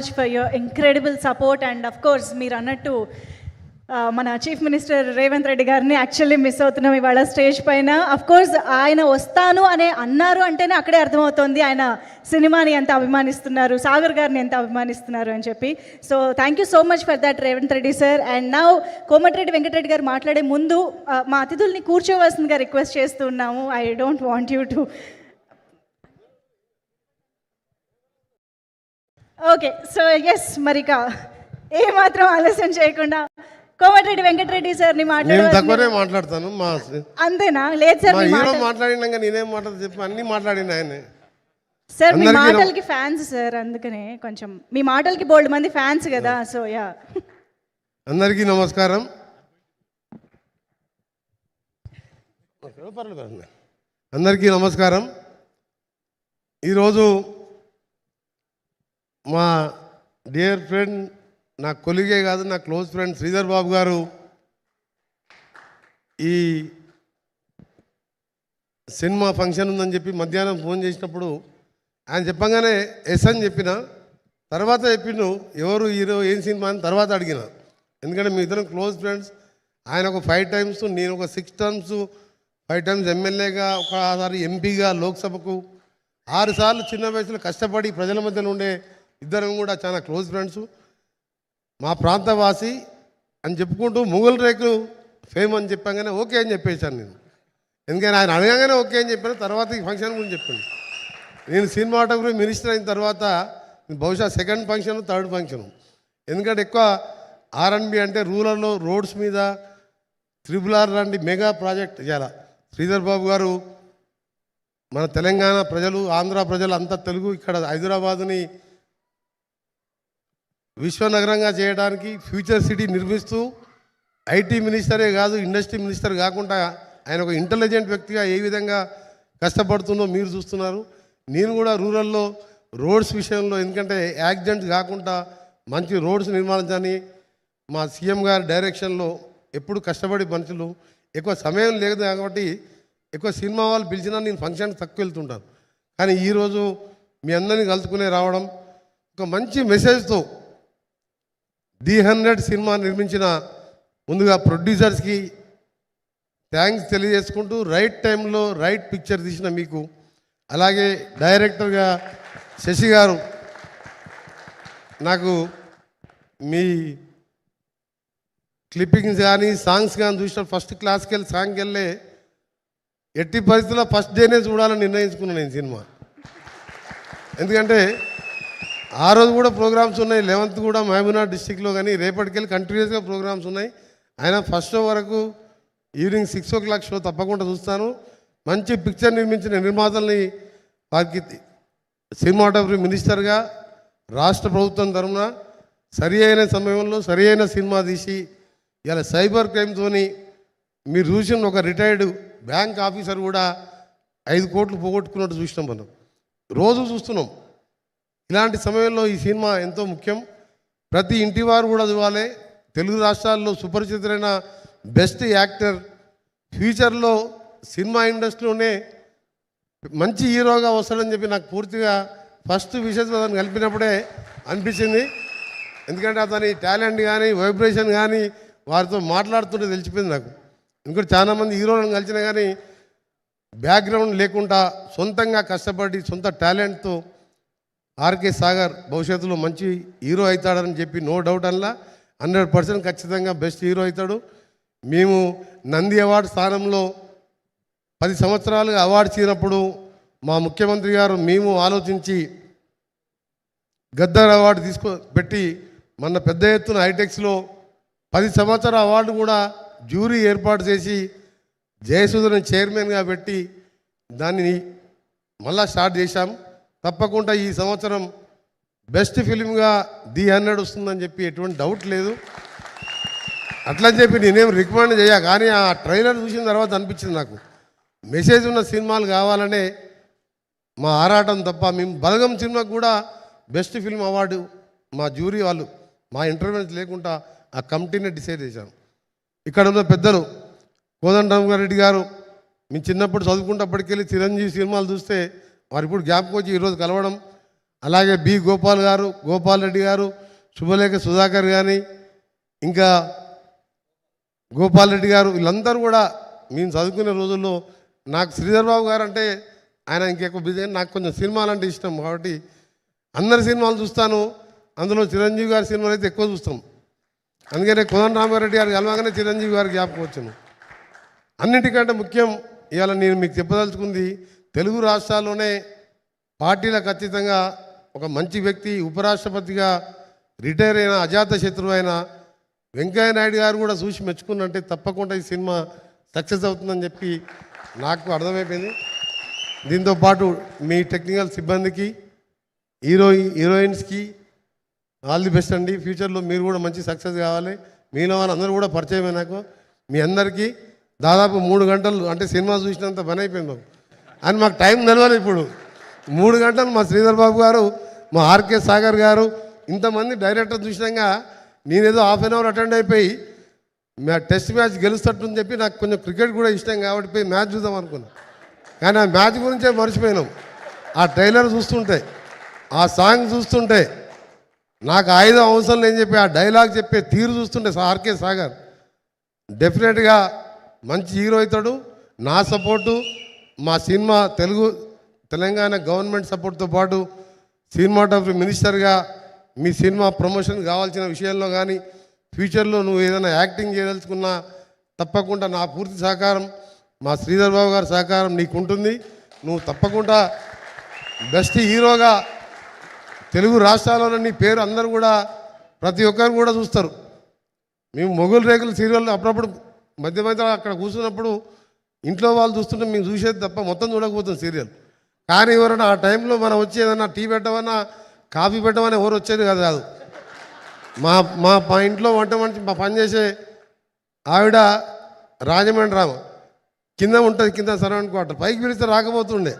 Much for your incredible support and of course మీరు అన్నట్టు మన చీఫ్ మినిస్టర్ రేవంత్ రెడ్డి గారిని యాక్చువల్లీ మిస్ అవుతున్నాం ఇవాళ స్టేజ్ పైన. అఫ్ కోర్స్ ఆయన వస్తాను అనే అన్నారు అంటేనే అక్కడే అర్థమవుతోంది. ఆయన సినిమాని ఎంత అభిమానిస్తున్నారు సాగర్ గారిని ఎంత అభిమానిస్తున్నారు అని చెప్పి. So thank you so much for that Revanth Reddy sir and now Komatireddy Venkatreddy garu మాట్లాడే ముందు మా అతిథుల్ని కూర్చోవలసిందిగా రిక్వెస్ట్ చేస్తున్నాము I don't want you to okay so yes మరిక. ఏ మాత్రం ఆలస్యం చేయకుండా కోమటిరెడ్డి వెంకటరెడ్డి సార్ని నేను తక్కువనే మాట్లాడతాను మా అంతేనా? లేదు సార్ మా మీ హీరో మాట మాట్లాడినాక నేనేం మాట్లాడదు చెప్పి అన్ని మాట్లాడిన ఆయన. సార్ మీ అందరికీ నమ- మాటలకి ఫ్యాన్స్ సార్ అందుకనే కొంచెం మీ మాటలకి బోల్డ్ మంది ఫ్యాన్స్ కదా సో యా అందరికీ నమస్కారం. అందరికీ నమస్కారం. ఈరోజు మా డియర్ ఫ్రెండ్ నా కొలిగే కాదు నా క్లోజ్ ఫ్రెండ్ శ్రీధర్ బాబు గారు ఈ సినిమా ఫంక్షన్ ఉందని చెప్పి మధ్యాహ్నం ఫోన్ చేసినప్పుడు ఆయన చెప్పగానే ఎస్ అని చెప్పిన. తర్వాత చెప్పిండు ఎవరు హీరో ఏం సినిమా అని తర్వాత అడిగిన. ఎందుకంటే మీ ఇద్దరం క్లోజ్ ఫ్రెండ్స్. ఆయన ఒక ఫైవ్ టైమ్స్ నేను ఒక సిక్స్ టైమ్స్ ఫైవ్ టైమ్స్ ఎమ్మెల్యేగా ఒకసారి ఎంపీగా లోక్సభకు. ఆరుసార్లు చిన్న వయసులో కష్టపడి ప్రజల మధ్యలో ఉండే ఇద్దరం కూడా చాలా క్లోజ్ ఫ్రెండ్స్. మా ప్రాంతవాసి అని చెప్పుకుంటూ ముగుల్ రేకులు ఫేమ్ అని చెప్పాగానే ఓకే అని చెప్పేశాను నేను. ఎందుకని ఆయన అడగగానే ఓకే అని చెప్పాను తర్వాత ఈ ఫంక్షన్ గురించి చెప్పాను నేను సినిమాటోగ్రఫీ మినిస్టర్ అయిన తర్వాత బహుశా సెకండ్ ఫంక్షన్ థర్డ్ ఫంక్షన్. ఎందుకంటే ఎక్కువ ఆర్ఎన్బి అంటే రూరల్లో రోడ్స్ మీద త్రిబుల్ ఆర్ లాంటి మెగా ప్రాజెక్ట్ చేయాలి శ్రీధర్ బాబు గారు మన తెలంగాణ ప్రజలు ఆంధ్ర ప్రజలు అంతా తెలుగు ఇక్కడ హైదరాబాదుని విశ్వనగరంగా చేయడానికి ఫ్యూచర్ సిటీ నిర్మిస్తూ ఐటీ మినిస్టరే కాదు ఇండస్ట్రీ మినిస్టర్ కాకుండా ఆయన ఒక ఇంటెలిజెంట్ వ్యక్తిగా ఏ విధంగా కష్టపడుతుందో మీరు చూస్తున్నారు. నేను కూడా రూరల్లో రోడ్స్ విషయంలో ఎందుకంటే యాక్సిడెంట్స్ కాకుండా మంచి రోడ్స్ నిర్మాణించని మా సీఎం గారి డైరెక్షన్లో ఎప్పుడు కష్టపడి మనుషులు ఎక్కువ సమయం లేదు కాబట్టి ఎక్కువ సినిమా వాళ్ళు పిలిచినా నేను ఫంక్షన్ తక్కువ వెళ్తుంటాను. కానీ ఈరోజు మీ అందరినీ కలుసుకునే రావడం ఒక మంచి మెసేజ్తో ది హండ్రెడ్ సినిమా నిర్మించిన ముందుగా ప్రొడ్యూసర్స్కి థ్యాంక్స్ తెలియజేసుకుంటూ రైట్ టైంలో రైట్ పిక్చర్ తీసిన మీకు అలాగే డైరెక్టర్గా శశి గారు నాకు మీ క్లిప్పింగ్స్ కానీ సాంగ్స్ కానీ చూసిన ఫస్ట్ క్లాస్కి వెళ్ళి సాంగ్కి వెళ్ళే ఎట్టి పరిస్థితుల్లో ఫస్ట్ డేనే చూడాలని నిర్ణయించుకున్నాను నేను సినిమా. ఎందుకంటే ఆ రోజు కూడా ప్రోగ్రామ్స్ ఉన్నాయి. లెవెన్త్ కూడా మహబూబ్నగర్ డిస్టిక్లో కానీ రేపటికెళ్ళి కంటిన్యూస్గా ప్రోగ్రామ్స్ ఉన్నాయి. ఆయన ఫస్ట్ షో వరకు evening six o'clock show తప్పకుండా చూస్తాను. మంచి పిక్చర్ నిర్మించిన నిర్మాతల్ని వారికి సినిమాటోగ్రఫీ మినిస్టర్గా రాష్ట్ర ప్రభుత్వం తరఫున సరి అయిన సమయంలో సరి అయిన సినిమా తీసి ఇలా సైబర్ క్రైమ్తోని మీరు చూసిన ఒక రిటైర్డ్ బ్యాంక్ ఆఫీసర్ కూడా ఐదు కోట్లు పోగొట్టుకున్నట్టు చూసినాం మనం. రోజు చూస్తున్నాం. ఇలాంటి సమయంలో ఈ సినిమా ఎంతో ముఖ్యం. ప్రతి ఇంటి వారు కూడా చూడాలి తెలుగు రాష్ట్రాల్లో సుపరిచితులైన బెస్ట్ యాక్టర్ ఫ్యూచర్లో సినిమా ఇండస్ట్రీలోనే మంచి హీరోగా వస్తాడని చెప్పి నాకు పూర్తిగా ఫస్ట్ విషయం అతను కలిపినప్పుడే అనిపించింది. ఎందుకంటే అతని టాలెంట్ కానీ వైబ్రేషన్ కానీ వారితో మాట్లాడుతుంటే తెలిసిపోయింది నాకు. ఇంకోటి చాలామంది హీరోలను కలిసినా కానీ బ్యాక్గ్రౌండ్ లేకుండా సొంతంగా కష్టపడి సొంత టాలెంట్తో ఆర్కే సాగర్ భవిష్యత్తులో మంచి హీరో అవుతాడని చెప్పి నో డౌట్ అనలా. హండ్రెడ్ పర్సెంట్ ఖచ్చితంగా బెస్ట్ హీరో అవుతాడు. మేము నంది అవార్డు స్థానంలో పది సంవత్సరాలుగా అవార్డు చేసినప్పుడు మా ముఖ్యమంత్రి గారు మేము ఆలోచించి గద్దర్ అవార్డు తీసుకో పెట్టి మన పెద్ద ఎత్తున హైటెక్స్లో పది సంవత్సరాల అవార్డు కూడా జ్యూరీ ఏర్పాటు చేసి జయసుధని చైర్మన్గా పెట్టి దాన్ని మళ్ళా స్టార్ట్ చేశాము తప్పకుండా ఈ సంవత్సరం బెస్ట్ ఫిలింగా ది హండ్రెడ్ వస్తుందని చెప్పి ఎటువంటి డౌట్ లేదు. అట్లా చెప్పి నేనేం రికమెండ్ చేయ కానీ ఆ ట్రైలర్ చూసిన తర్వాత అనిపించింది నాకు. మెసేజ్ ఉన్న సినిమాలు కావాలనే మా ఆరాటం తప్ప మేము బలగం సినిమాకు కూడా బెస్ట్ ఫిల్మ్ అవార్డు మా జ్యూరీ వాళ్ళు మా ఇంటర్వ్యూస్ లేకుండా ఆ కమిటీనే డిసైడ్ చేశాం ఇక్కడ ఉన్న పెద్దలు కోదండరామరెడ్డి గారు మేము చిన్నప్పుడు చదువుకుంటప్పటికెళ్ళి చిరంజీవి సినిమాలు చూస్తే వారు ఇప్పుడు జ్ఞాపకం వచ్చి ఈరోజు కలవడం. అలాగే బి గోపాల్ గారు గోపాల్ రెడ్డి గారు శుభలేఖ సుధాకర్ కానీ ఇంకా గోపాల్ రెడ్డి గారు వీళ్ళందరూ కూడా మేము చదువుకునే రోజుల్లో నాకు శ్రీధర్బాబు గారు అంటే ఆయన ఇంకెక్కువ బిజీ నాకు కొంచెం సినిమాలు అంటే ఇష్టం కాబట్టి అందరి సినిమాలు చూస్తాను. అందులో చిరంజీవి గారి సినిమాలు అయితే ఎక్కువ చూస్తాం. అందుకనే కోదండ రామారెడ్డి గారు కలవగానే చిరంజీవి గారు జ్ఞాపకం వచ్చాను అన్నిటికంటే ముఖ్యం ఇవాళ నేను మీకు చెప్పదలుచుకుంది తెలుగు రాష్ట్రాల్లోనే పార్టీలకు ఖచ్చితంగా ఒక మంచి వ్యక్తి ఉపరాష్ట్రపతిగా రిటైర్ అయిన అజాత శత్రువు అయిన వెంకయ్య నాయుడు గారు కూడా చూసి మెచ్చుకున్నంటే తప్పకుండా ఈ సినిమా సక్సెస్ అవుతుందని చెప్పి నాకు అర్థమైపోయింది. దీంతో పాటు మీ టెక్నికల్ సిబ్బందికి హీరో హీరోయిన్స్కి ఆల్ ది బెస్ట్ అండి. ఫ్యూచర్లో మీరు కూడా మంచి సక్సెస్ కావాలి. మీలో వాళ్ళందరూ కూడా పరిచయమే నాకు. మీ అందరికీ దాదాపు మూడు గంటలు అంటే సినిమా చూసినంత పని అయిపోయింది అని మాకు టైం నిలవాలి ఇప్పుడు. మూడు గంటలు మా శ్రీధర్ బాబు గారు మా ఆర్కే సాగర్ గారు ఇంతమంది డైరెక్టర్ చూసినాక నేనేదో హాఫ్ అన్ అవర్ అటెండ్ అయిపోయి మ్యా టెస్ట్ మ్యాచ్ గెలుస్తట్టు చెప్పి నాకు కొంచెం క్రికెట్ కూడా ఇష్టం కాబట్టి పోయి మ్యాచ్ చూద్దాం అనుకున్నాను కానీ ఆ మ్యాచ్ గురించే మర్చిపోయినాం. ఆ ట్రైలర్ చూస్తుంటే ఆ సాంగ్ చూస్తుంటే నాకు ఆయుధం అవసరం లేని చెప్పి ఆ డైలాగ్ చెప్పే తీరు చూస్తుంటే ఆర్కే సాగర్. డెఫినెట్గా మంచి హీరో అవుతాడు నా సపోర్టు మా సినిమా తెలుగు తెలంగాణ గవర్నమెంట్ సపోర్ట్తో పాటు సినిమాటోగ్రఫీ మినిస్టర్గా మీ సినిమా ప్రమోషన్ కావాల్సిన విషయంలో కానీ ఫ్యూచర్లో నువ్వు ఏదైనా యాక్టింగ్ చేయదలుచుకున్నా తప్పకుండా నా పూర్తి సహకారం మా శ్రీధర్ బాబు గారి సహకారం నీకు ఉంటుంది నువ్వు తప్పకుండా బెస్ట్ హీరోగా తెలుగు రాష్ట్రాలలో నీ పేరు అందరూ కూడా ప్రతి ఒక్కరు కూడా చూస్తారు. మేము మొగుల రేకులు సీరియల్ అప్పుడప్పుడు మధ్య మధ్య అక్కడ కూర్చున్నప్పుడు ఇంట్లో వాళ్ళు చూస్తుంటే మేము చూసేది తప్ప మొత్తం చూడకపోతుంది సీరియల్. కానీ ఎవరైనా ఆ టైంలో మనం వచ్చి ఏదైనా టీ పెట్టమన్నా కాఫీ పెట్టమని ఎవరు వచ్చేది కాదు కాదు. మా మా మా ఇంట్లో వంట మంచి మా పని చేసే ఆవిడ రాజమండ్రి రామ కింద ఉంటుంది కింద సరౌండ్ క్వార్టర్. పైకి పిలిస్తే రాకపోతుండే.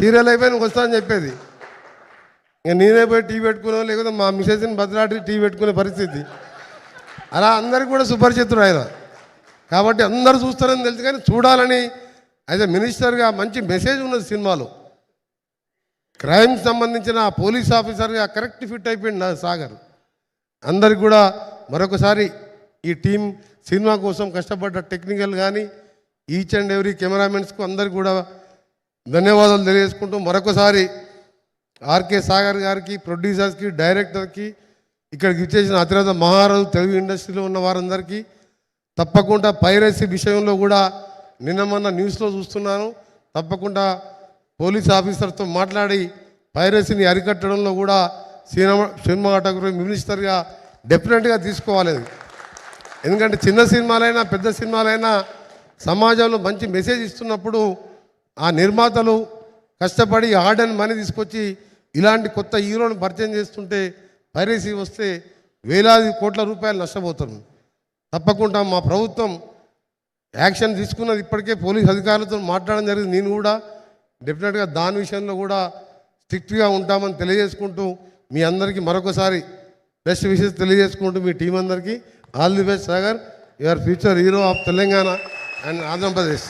సీరియల్ అయిపోయి నువ్వు వస్తా అని చెప్పేది. ఇంక నేనే పోయి టీ పెట్టుకున్నావు లేకపోతే మా మిసెస్ని బదిలాడి టీ పెట్టుకునే పరిస్థితి. అలా అందరికీ కూడా సుపరిచితుడు ఆయన. కాబట్టి అందరూ చూస్తారని తెలుసు కానీ చూడాలని అయితే మినిస్టర్గా మంచి మెసేజ్ ఉన్నది సినిమాలో. క్రైమ్ సంబంధించిన పోలీస్ ఆఫీసర్గా కరెక్ట్ ఫిట్ అయిపోయింది నా సాగర్. అందరికి కూడా మరొకసారి ఈ టీం సినిమా కోసం కష్టపడ్డ టెక్నికల్ కానీ ఈచ్ అండ్ ఎవ్రీ కెమెరామెన్స్కు అందరికి కూడా ధన్యవాదాలు తెలియజేసుకుంటూ మరొకసారి ఆర్కే సాగర్ గారికి ప్రొడ్యూసర్స్కి డైరెక్టర్కి ఇక్కడికి ఇచ్చేసిన అతిరథ మహారాజు తెలుగు ఇండస్ట్రీలో ఉన్న వారందరికీ తప్పకుండా పైరసీ విషయంలో కూడా నిన్న మొన్న న్యూస్లో చూస్తున్నాను. తప్పకుండా పోలీస్ ఆఫీసర్తో మాట్లాడి పైరసీని అరికట్టడంలో కూడా సినిమా సినిమాటోగ్రఫీ మినిస్టర్గా డెఫినెట్గా తీసుకోవాలి ఎందుకంటే చిన్న సినిమాలైనా పెద్ద సినిమాలైనా సమాజంలో మంచి మెసేజ్ ఇస్తున్నప్పుడు ఆ నిర్మాతలు కష్టపడి హార్డ్ అండ్ మనీ తీసుకొచ్చి ఇలాంటి కొత్త హీరోను పరిచయం చేస్తుంటే పైరసీ వస్తే వేలాది కోట్ల రూపాయలు నష్టపోతారు. తప్పకుండా మా ప్రభుత్వం యాక్షన్ తీసుకున్నది ఇప్పటికే పోలీస్ అధికారులతో మాట్లాడడం జరిగింది. నేను కూడా డెఫినెట్గా దాని విషయంలో కూడా స్ట్రిక్ట్గా ఉంటామని తెలియజేసుకుంటూ మీ అందరికీ మరొకసారి బెస్ట్ విషెస్ తెలియజేసుకుంటూ మీ టీం అందరికీ. All the best Sagar. Your future hero of Telangana and Andhra Pradesh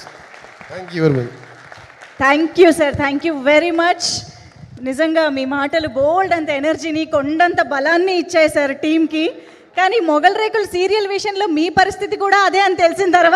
thank you very much thank you sir thank you very much నిజంగా మీ మాటలు బోల్డ్ అంత ఎనర్జీని కొండంత బలాన్ని ఇచ్చాయి సార్ టీంకి కానీ మొగల్ రేకులు సీరియల్ విషయంలో మీ పరిస్థితి కూడా అదే అని తెలిసిన తర్వాత